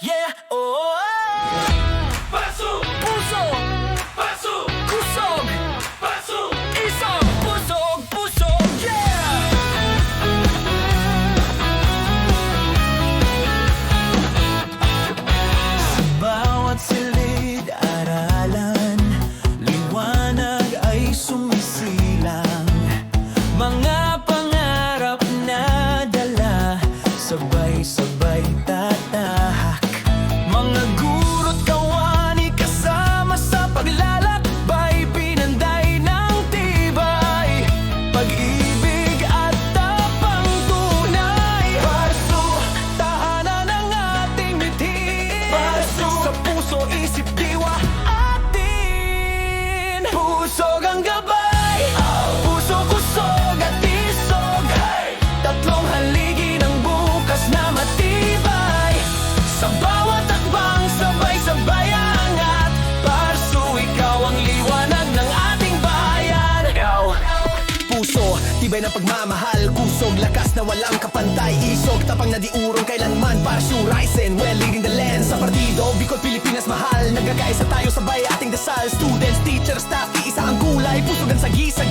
yeah, oh, puso, isip, diwa, atin. Pusog ang gabay Puso, kusog at isog. Tatlong haligi ng bukas na matibay. Sa bawat takbang sabay-sabay angat. Parso, ikaw ang liwanag ng ating bayan. Puso, tibay ng pagmamahal lakas na walang kapantay. Isog, tapang na di kailanman Para siyang rising, well leading the land Sa partido, Bicol, Pilipinas, mahal Nagkakaisa tayo, sabay ating dasal. Students, teachers, staff, iisa ang kulay. Pusog ang sagisag,